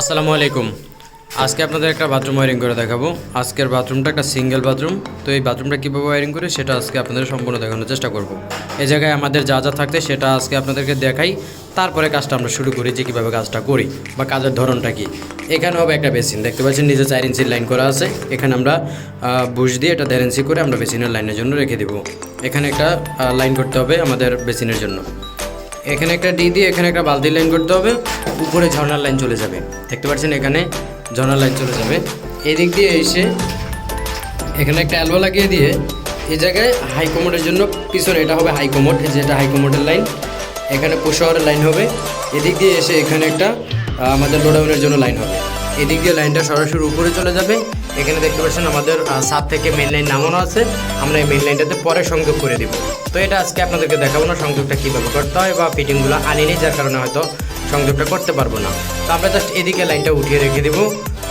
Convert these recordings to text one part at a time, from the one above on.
আসসালামু আলাইকুম। আজকে আপনাদের একটা বাথরুম ওয়ারিং করে দেখাবো। আজকের বাথরুমটা একটা সিঙ্গেল বাথরুম তো এই বাথরুমটা কীভাবে ওয়ারিং করে সেটা আজকে আপনাদের সম্পূর্ণ দেখানোর চেষ্টা করব। এই জায়গায় আমাদের যা যা থাকতে সেটা আজকে আপনাদেরকে দেখাই। তারপরে কাজটা আমরা শুরু করি যে কীভাবে কাজটা করি বা কাজের ধরনটা কী। এখানে হবে একটা বেসিন দেখতে পাচ্ছেন নিচে চার ইঞ্চির লাইন করা আছে। এখানে আমরা বুশ দিয়ে এটা দেড় ইঞ্চি করে আমরা বেসিনের লাইনের জন্য রেখে দিব। এখানে একটা লাইন করতে হবে আমাদের বেসিনের জন্য। এখানে একটা ডি দিয়ে এখানে একটা বালতির লাইন করতে হবে, উপরে ঝর্ণার লাইন চলে যাবে। দেখতে পাচ্ছেন এখানে ঝর্ণার লাইন চলে যাবে। এদিক দিয়ে এসে এখানে একটা অ্যালবো লাগিয়ে দিয়ে এই জায়গায় হাইকমোডের জন্য পিছনে এটা হবে হাই কমোড যেটা হাই কমোডের লাইন এখানে পোশাওয়ারের লাইন হবে। এদিক দিয়ে এসে এখানে একটা আমাদের লোডাউনের জন্য লাইন হবে। এদিক দিয়ে লাইনটা সরাসরি উপরে চলে যাবে। এখানে দেখতে পাচ্ছেন আমাদের সাত থেকে মেন লাইন নামানো আছে। আমরা এই মেন লাইনটাতে পরে সংযোগ করে দিব। তো এটা আজকে আপনাদেরকে দেখাবো না, সংযোগটা কীভাবে করতে হয় বা ফিটিংগুলো আনিনি, যার কারণে হয়তো সংযোগটা করতে পারব না। তো আমরা জাস্ট এদিকে লাইনটা উঠিয়ে রেখে দেবো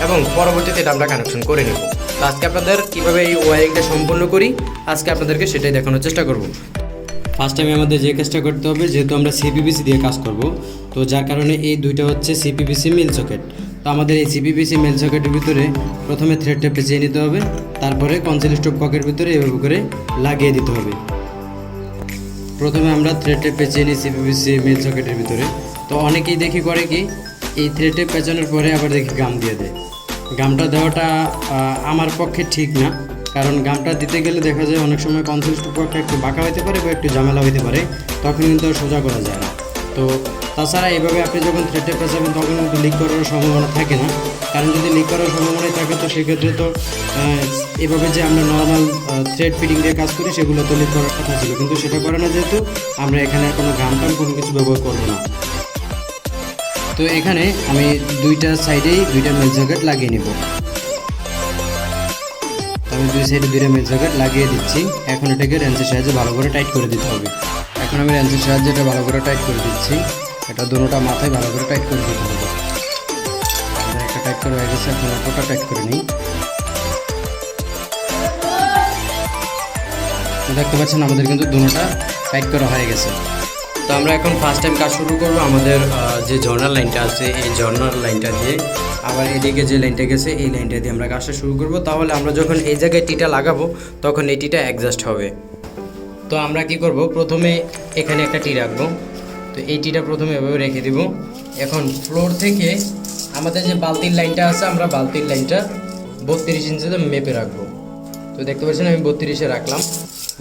এবং পরবর্তীতে এটা আমরা কানেকশন করে নেব। তো আজকে আপনাদের কীভাবে এই ওয়ারিংটা সম্পূর্ণ করি, আজকে আপনাদেরকে সেটাই দেখানোর চেষ্টা করব। ফার্স্ট টাইমে আমাদের যে কাজটা করতে হবে, যেহেতু আমরা সিপিবিসি দিয়ে কাজ করব, তো যার কারণে এই দুইটা হচ্ছে সিপিবিসি মিল সকেট তো আমাদের এই সিপিবিসি মিল সকেটের ভিতরে প্রথমে থ্রেডটা পেঁচিয়ে নিতে হবে, তারপরে কনসিল স্টোভ ককের ভিতরে এভাবে করে লাগিয়ে দিতে হবে। প্রথমে আমরা থ্রেডে পেঁচিয়ে নিই সিপিপিসি মিল সকেটের ভিতরে। তো অনেকেই দেখি করে কি, এই থ্রেডে পেঁচানোর পরে আবার দেখি গাম দিয়ে দেয়। গামটা দেওয়াটা আমার পক্ষে ঠিক না। কারণ গামটা দিতে গেলে দেখা যায় অনেক সময় কনসিল পক্ষে একটু বাঁকা হইতে পারে বা একটু ঝামেলা হইতে পারে, তখন কিন্তু সোজা করা যায় না। তো তাছাড়া এইভাবে আপনি যখন থ্রেডে পেঁচাবেন তখন কিন্তু লিক করার সম্ভাবনা থাকে না। কারণ যদি লিক করার সম্ভাবনাই থাকে, তো সেক্ষেত্রে তো এভাবে যে আমরা নর্মাল থ্রেড ফিটিং দিয়ে কাজ করি, সেগুলো তো লিক করার কথা ছিল। কিন্তু সেটা করে না যেহেতু আমরা এখানে কোনো গাম টাম কোনো কিছু ব্যবহার করব না। তো এখানে আমি দুইটা সাইডেই দুইটা মেল জ্যাকেট লাগিয়ে নিব। আমি দুই সাইডে দুইটা মেল জ্যাকেট লাগিয়ে দিচ্ছি। এখন এটাকে রেঞ্চের সাহায্যে ভালো করে টাইট করে দিতে হবে। এখন আমি রেঞ্চের সাহায্যে এটা ভালো করে টাইট করে দিচ্ছি, এটা দুটোটা মাথায় ভালো করে টাইট করে দিতে হবে। একটা টাইট করে হয়ে গেছে, এখন অপরটা টাইট করে নিই। দেখতে পাচ্ছেন আমাদের কিন্তু দুটোটা টাইট করা হয়ে গেছে। তো আমরা এখন ফার্স্ট টাইম কাজ শুরু করব, আমাদের যে ঝর্নার লাইনটা আছে, এই জর্নাল লাইনটা দিয়ে আবার এদিকে যে লাইনটা গেছে, এই লাইনটা দিয়ে আমরা কাজটা শুরু করব। তাহলে আমরা যখন এই জায়গায় টিটা লাগাবো, তখন এই টিটা অ্যাডজাস্ট হবে। তো আমরা কি করব? প্রথমে এখানে একটা টি রাখব। তো এই টিটা প্রথমে এভাবে রেখে দিব। এখন ফ্লোর থেকে আমাদের যে বালতির লাইনটা আছে, আমরা বালতির লাইনটা বত্রিশ ইঞ্চিতে মেপে রাখব। তো দেখতে পাচ্ছেন, আমি বত্রিশে রাখলাম।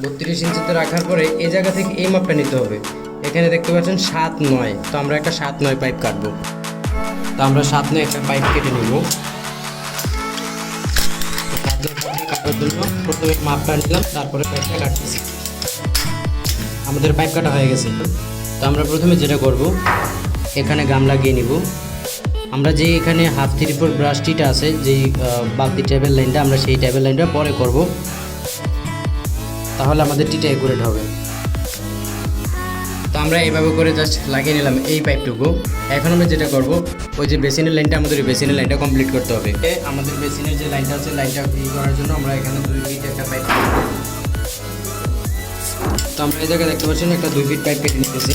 বত্রিশ ইঞ্চিতে রাখার পরে এই জায়গা থেকে এই মাপটা নিতে হবে। এখানে দেখতে পাচ্ছেন, সাত নয়। তো আমরা একটা সাত নয় পাইপ কাটবো। তো আমরা সাত নয় একটা পাইপ কেটে নিব। কাটার জন্য প্রথমে মাপটা নিলাম, তারপরে পাইপটা কাটতেছি। আমাদের পাইপ কাটা হয়ে গেছে। তো আমরা প্রথমে যেটা করব, এখানে গাম লাগিয়ে নিব। আমরা যে এখানে হাফ থ্রি ফোর ব্রাশটিটা আছে, যেই বালতি ট্যাবের লাইনটা আমরা সেই ট্যাবের লাইনটা পরে করব। তাহলে আমাদের টিটা একুরেট হবে। তো আমরা এইভাবে করে জাস্ট লাগিয়ে নিলাম এই পাইপটুকু এখন আমরা যেটা করব, ওই যে বেসিনের লাইনটা আমাদের বেসিনের লাইনটা কমপ্লিট করতে হবে। আমাদের বেসিনের যে লাইনটা আছে লাইনটা ই করার জন্য আমরা এখানে দুই ফিট একটা পাইপ আমরা এই জায়গায় দেখতে পাচ্ছেন একটা দুই ফিট পাইপ কেটে নিতেছি।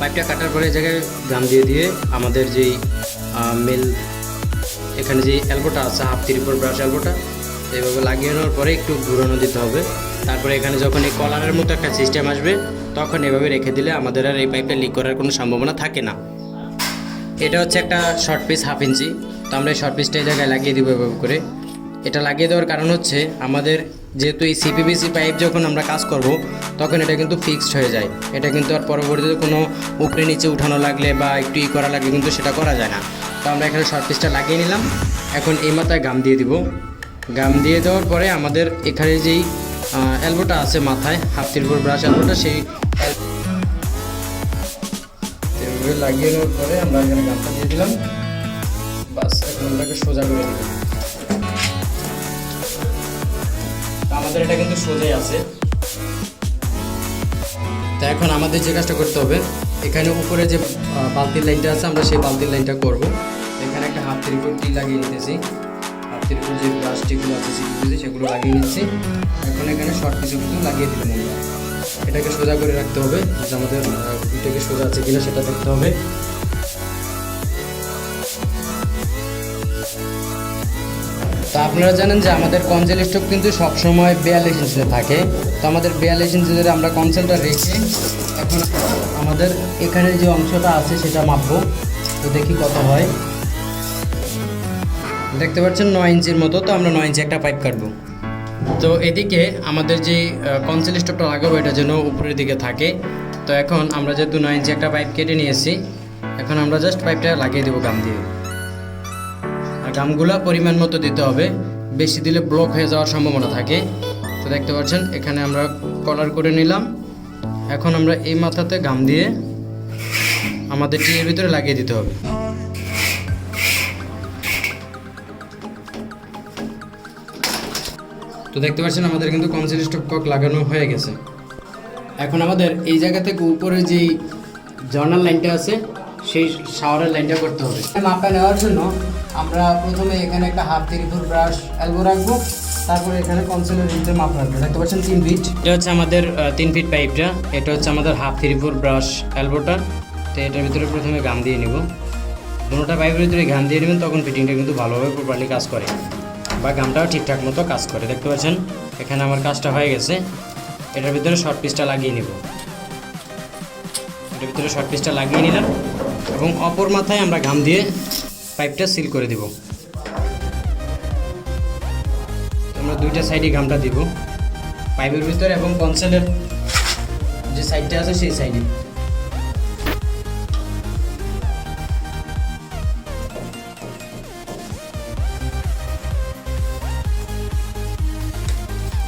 পাইপটা কাটার পরে এই জায়গায় গাম দিয়ে দিয়ে আমাদের যেই মেল এখানে যে অ্যালবোটা আছে হাফ তিরিপর ব্রাশ অ্যালবোটা এইভাবে লাগিয়ে নেওয়ার পরে একটু ঘুরানো দিতে হবে। তারপরে এখানে যখন এই কলারের মতো একটা সিস্টেম আসবে, তখন এভাবে রেখে দিলে আমাদের আর এই পাইপটা লিক করার কোনো সম্ভাবনা থাকে না। এটা হচ্ছে একটা শর্ট পিস হাফ ইঞ্চি তো আমরা এই শর্ট পিসটা এই জায়গায় লাগিয়ে দিব এভাবে করে। এটা লাগিয়ে দেওয়ার কারণ হচ্ছে আমাদের যেহেতু এই সিপিবিসি পাইপ যখন আমরা কাজ করব, তখন এটা কিন্তু ফিক্সড হয়ে যায়। এটা কিন্তু আর পরবর্তীতে কোনো উপরে নিচে উঠানো লাগলে বা একটু ই করা লাগলে কিন্তু সেটা করা যায় না। তো আমরা এখানে শর্ট পিসটা লাগিয়ে নিলাম। এখন এই মাথায় গাম দিয়ে দিব। গাম দিয়ে দেওয়ার পরে আমাদের এখানে যেই অ্যালবোটা আছে মাথায় হাফ তিরপুর ব্রাশ অ্যালবোটা সেই লাগিয়ে নেওয়ার পরে আমরা এখানে গামটা দিয়ে দিলাম। বাস, এখন ওটাকে সোজা করে দিলাম। আমাদের এটা কিন্তু সোজাই আছে। তা এখন আমাদের যে কাজটা করতে হবে, এখানে উপরে যে বালতির লাইনটা আছে, আমরা সেই বালতির লাইনটা করব। এখানে একটা হাফ ত্রিপুর টি লাগিয়ে নিতেছি। হাফ ত্রিপুর যে প্লাস্টিকগুলো আছে সিপিগুলো সেগুলো লাগিয়ে নিচ্ছি। এখন এখানে শর্ট পিসগুলো লাগিয়ে দিলাম আমরা। এটাকে সোজা করে রাখতে হবে যে আমাদের এটাকে সোজা আছে কিনা সেটা দেখতে হবে। তো আপনারা জানেন যে আমাদের কনসেল স্টক কিন্তু সবসময় বিয়াল্লিশ ইঞ্চিতে থাকে। তো আমাদের বিয়াল্লিশ ইঞ্চিতে আমরা কনসেলটা রেখে এখন আমাদের এখানে যে অংশটা আছে সেটা মাপবো। তো দেখি কত হয়। দেখতে পাচ্ছেন নয় ইঞ্চির মতো, তো আমরা নয় ইঞ্চি একটা পাইপ কাটবো। তো এদিকে আমাদের যে কনসেল স্টকটা লাগাবো, এটা যেন উপরের দিকে থাকে। তো এখন আমরা যেহেতু নয় ইঞ্চি একটা পাইপ কেটে নিয়েছি, এখন আমরা জাস্ট পাইপটা লাগিয়ে দেবো গাম দিয়ে। গামগুলা পরিমাণ মতো দিতে হবে। বেশি দিলে ব্লক হয়ে যাওয়ার সম্ভাবনা থাকে। তো দেখতে পাচ্ছেন, এখানে আমরা কলার করে নিলাম। এখন আমরা এই মাথাতে গাম দিয়ে আমাদের টিয়ের ভিতরে লাগিয়ে দিতে হবে। তো দেখতে পাচ্ছেন, আমাদের কিন্তু কনসিল স্টক কক লাগানো হয়ে গেছে। এখন আমাদের এই জায়গা থেকে উপরে যেই জর্নাল লাইনটা আছে সেই শাওয়ারের লাইনটা করতে হবে। মাপটা নেওয়ার জন্য আমরা প্রথমে এখানে একটা হাফ ত্রিপুর ব্রাশ এলবো রাখব, তারপরে এখানে কনসিলের রিঞ্চের মাপ রাখব। দেখতে পাচ্ছেন তিন ফিট এটা হচ্ছে আমাদের তিন ফিট পাইপটা এটা হচ্ছে আমাদের হাফ ত্রিপুর ব্রাশ এলবোটা তো এটার ভিতরে প্রথমে গাম দিয়ে নিব। দুটোটা পাইপের ভিতরে গাম দিয়ে নেবেন, তখন ফিটিংটা কিন্তু ভালোভাবে প্রপারলি কাজ করে। বা গামটাও ঠিকঠাক মতো কাজ করে। দেখতে পাচ্ছেন, এখানে আমার কাজটা হয়ে গেছে। এটার ভিতরে শর্ট পিসটা লাগিয়ে নিব। এটার ভিতরে শর্ট পিসটা লাগিয়ে নিলাম। এবং অপর মাথায় আমরা ঘাম দিয়ে পাইপটা সিল করে দিব। আমরা দুইটা সাইডে ঘামটা দিব। পাইপের ভিতরে এবং কনসেলের যে সাইডটা আছে সেই সাইডে।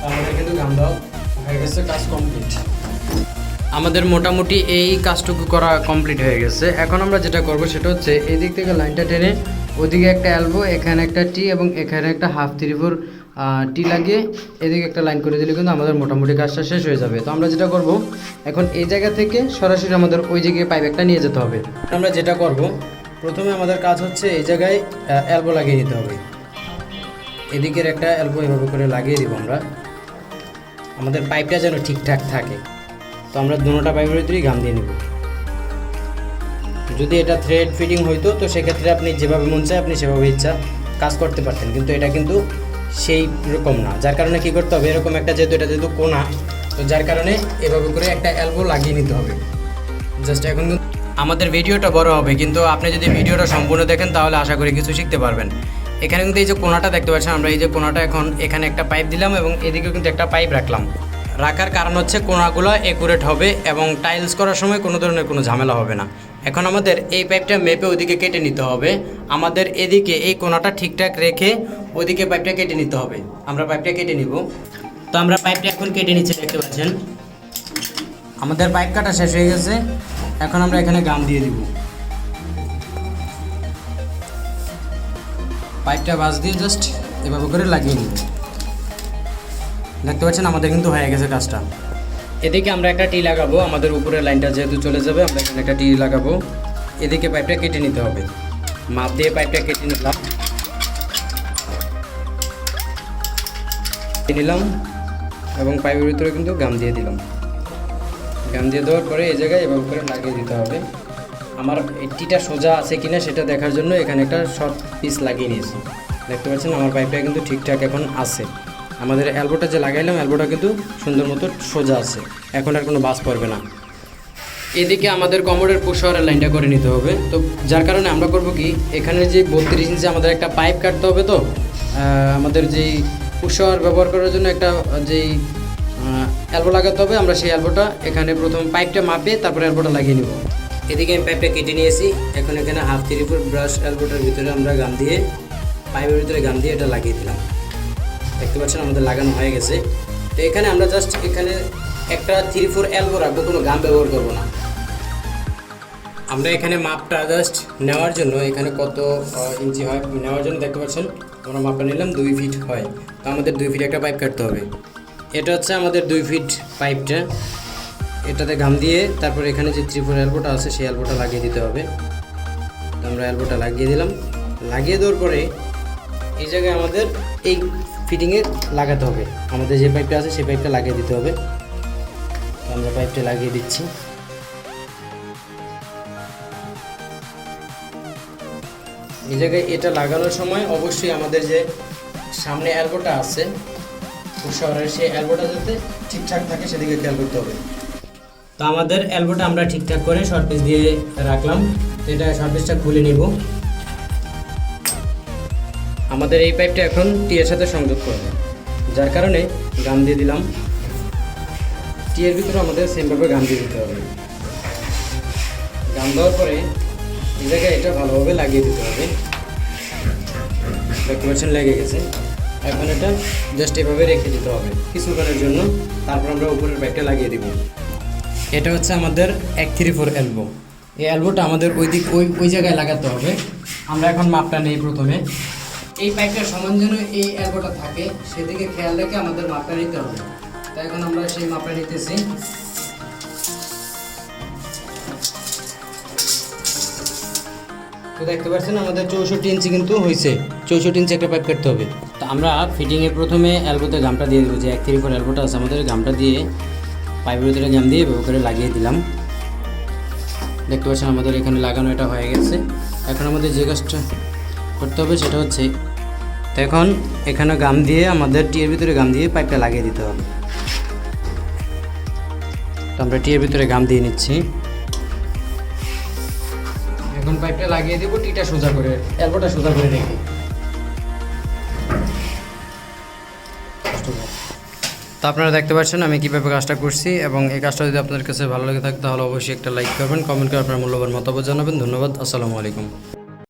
আমাদের কিন্তু গাম দেওয়া হয়ে গেছে কাজ কমপ্লিট। আমাদের মোটামুটি এই কাজটুকু করা কমপ্লিট হয়ে গেছে। এখন আমরা যেটা করব সেটা হচ্ছে এই দিক থেকে লাইনটা টেনে ওদিকে একটা অ্যালবো এখানে একটা টি এবং এখানে একটা হাফ থ্রি ফোর টি লাগিয়ে এদিকে একটা লাইন করে দিলে কিন্তু আমাদের মোটামুটি কাজটা শেষ হয়ে যাবে। তো আমরা যেটা করব, এখন এই জায়গা থেকে সরাসরি আমাদের ওই জায়গায় পাইপ একটা নিয়ে যেতে হবে। আমরা যেটা করব, প্রথমে আমাদের কাজ হচ্ছে এই জায়গায় অ্যালবো লাগিয়ে নিতে হবে। এদিকের একটা অ্যালবো এভাবে করে লাগিয়ে দিব আমরা। আমাদের পাইপটা যেন ঠিকঠাক থাকে। তো আমরা দুটোটা পাইপের ভিতরেই গাম দিয়ে নেব। যদি এটা থ্রেড ফিটিং হইতো, তো সেক্ষেত্রে আপনি যেভাবে মন চায় আপনি সেভাবে ইচ্ছা কাজ করতে পারতেন। কিন্তু এটা কিন্তু সেই রকম না। যার কারণে কি করতে হবে? এরকম একটা যেহেতু এটা যেহেতু কোনা, তো যার কারণে এভাবে করে একটা অ্যালবো লাগিয়ে নিতে হবে। জাস্ট এখন আমাদের ভিডিওটা বড় হবে, কিন্তু আপনি যদি ভিডিওটা সম্পূর্ণ দেখেন, তাহলে আশা করি কিছু শিখতে পারবেন। এখানে কিন্তু এই যে কোনাটা দেখতে পাচ্ছেন, আমরা এই যে কোনাটা এখন এখানে একটা পাইপ দিলাম এবং এদিকেও কিন্তু একটা পাইপ রাখলাম। রাখার কারণ হচ্ছে কোনাগুলো একুরেট হবে এবং টাইলস করার সময় কোনো ধরনের কোনো ঝামেলা হবে না। এখন আমাদের এই পাইপটা মেপে ওদিকে কেটে নিতে হবে। আমাদের এদিকে এই কোনাটা ঠিকঠাক রেখে ওদিকে পাইপটা কেটে নিতে হবে। আমরা পাইপটা কেটে নিব। তো আমরা পাইপটা এখন কেটে নিচ্ছি, দেখতে পাচ্ছেন? আমাদের পাইপ কাটা শেষ হয়ে গেছে। এখন আমরা এখানে গাম দিয়ে দিব। পাইপটা বাস দিয়ে জাস্ট এভাবে করে লাগিয়ে নিব। দেখতে পাচ্ছেন, আমাদের কিন্তু হয়ে গেছে কাজটা। এদিকে আমরা একটা টি লাগাবো, আমাদের উপরের লাইনটা যেহেতু চলে যাবে, আমরা এখানে একটা টি লাগাবো। এদিকে পাইপটা কেটে নিতে হবে। মাপ দিয়ে পাইপটা কেটে নিলাম। নিলাম এবং পাইপের ভিতরে কিন্তু গাম দিয়ে দিলাম। গাম দিয়ে দেওয়ার পরে এই জায়গায় এভাবে করে লাগিয়ে দিতে হবে। আমার টিটা সোজা আছে কিনা সেটা দেখার জন্য এখানে একটা শর্ট পিস লাগিয়ে নিয়েছি। দেখতে পাচ্ছেন, আমার পাইপটা কিন্তু ঠিকঠাক এখন আছে। আমাদের অ্যালবোটা যে লাগাইলাম, অ্যালবোটা কিন্তু সুন্দর মতো সোজা আছে। এখন আর কোনো বাস পড়বে না। এদিকে আমাদের কমোডের পুষওয়ারের লাইনটা করে নিতে হবে। তো যার কারণে আমরা করব কি এখানে যে বত্রিশ ইঞ্চি আমাদের একটা পাইপ কাটতে হবে তো। আমাদের যেই পুষওয়ার ব্যবহার করার জন্য একটা, যেই অ্যালবো লাগাতে হবে, আমরা সেই অ্যালবোটা এখানে প্রথম পাইপটা মাপে তারপরে অ্যালবোটা লাগিয়ে নিব। এদিকে আমি পাইপটা কেটে নিয়েছি। এখন এখানে হাফ থ্রি ফুট ব্রাশ অ্যালবোটার ভিতরে আমরা গাম দিয়ে, পাইপের ভিতরে গাম দিয়ে এটা লাগিয়ে দিলাম। দেখতে পাচ্ছেন আমাদের লাগানো হয়ে গেছে। তো এখানে আমরা জাস্ট এখানে একটা থ্রি ফোর এলবো রাখব, কোনো গাম ব্যবহার করব না। আমরা এখানে মাপটা জাস্ট নেওয়ার জন্য এখানে কত ইঞ্চি হয় নেওয়ার জন্য দেখতে পাচ্ছেন, আমরা মাপটা নিলাম দুই ফিট হয়। তো আমাদের দুই ফিট একটা পাইপ কাটতে হবে। এটা হচ্ছে আমাদের দুই ফিট পাইপটা এটাতে গাম দিয়ে তারপর এখানে যে থ্রি ফোর এলবোটা আছে, সেই এলবোটা লাগিয়ে দিতে হবে। আমরা এলবোটা লাগিয়ে দিলাম। লাগিয়ে দেওয়ার পরে এই জায়গায় আমাদের এই ফিটিংয়ে লাগাতে হবে। আমাদের যে পাইপটা আছে, সেই পাইপটা লাগিয়ে দিতে হবে। আমরা পাইপটা লাগিয়ে দিচ্ছি। এই জায়গায় এটা লাগানোর সময় অবশ্যই আমাদের যে সামনে অ্যালবোটা আছে শহরের সেই অ্যালবোটা যাতে ঠিকঠাক থাকে, সেদিকে খেয়াল করতে হবে। তো আমাদের অ্যালবোটা আমরা ঠিকঠাক করে শর্ট পিস দিয়ে রাখলাম। এটা শর্ট পিসটা খুলে নিব। আমাদের এই পাইপটা এখন টিয়ের সাথে সংযোগ করবে, যার কারণে গাম দিয়ে দিলাম। টিয়ের ভিতরে আমাদের সেমভাবে গাম দিয়ে দিতে হবে। গাম দেওয়ার পরে এই জায়গায় এটা ভালোভাবে লাগিয়ে দিতে হবে। পাচ্ছেন লেগে গেছে। এখন এটা জাস্ট এভাবে রেখে দিতে হবে কিছুক্ষণের জন্য। তারপর আমরা উপরের পাইপটা লাগিয়ে দিব। এটা হচ্ছে আমাদের এক থ্রি ফোর এলবো এই এলবোটা আমাদের ওই দিক ওই ওই জায়গায় লাগাতে হবে। আমরা এখন মাপটা নেই প্রথমে। এই পাইপটার সমান যেন এই এলবোটা থাকে, সেদিকে খেয়াল রেখে আমাদের মাপটা নিতে হবে। তাই এখন আমরা সেই মাপটা নিতেছি। তো দেখতে পাচ্ছেন, আমাদের চৌষট্টি ইঞ্চি কিন্তু হয়েছে চৌষট্টি ইঞ্চি একটা পাইপ কাটতে হবে। তো আমরা ফিটিংয়ে প্রথমে অ্যালবোতে গামটা দিয়ে দেবো, যে এক থ্রি ফোর অ্যালবোটা আছে, আমাদের গামটা দিয়ে পাইপের ভিতরে গাম দিয়ে এভাবে করে লাগিয়ে দিলাম। দেখতে পাচ্ছেন, আমাদের এখানে লাগানো এটা হয়ে গেছে। এখন আমাদের যে কাজটা করতে হবে সেটা হচ্ছে, তো এখন এখানে গাম দিয়ে, আমাদের টিয়ের ভিতরে গাম দিয়ে পাইপটা লাগিয়ে দিতে হবে। তো আমরা টিয়ের ভিতরে গাম দিয়ে নিচ্ছি। এখন পাইপটা লাগিয়ে দেবো, টিটা সোজা করে, এলবোটা সোজা করে রেখে। তো আপনারা দেখতে পাচ্ছেন আমি কীভাবে কাজটা করছি, এবং এই কাজটা যদি আপনাদের কাছে ভালো লেগে থাকে, তাহলে অবশ্যই একটা লাইক করবেন, কমেন্ট করে আপনার মূল্যবান মতামত জানাবেন। ধন্যবাদ, আসসালামু আলাইকুম।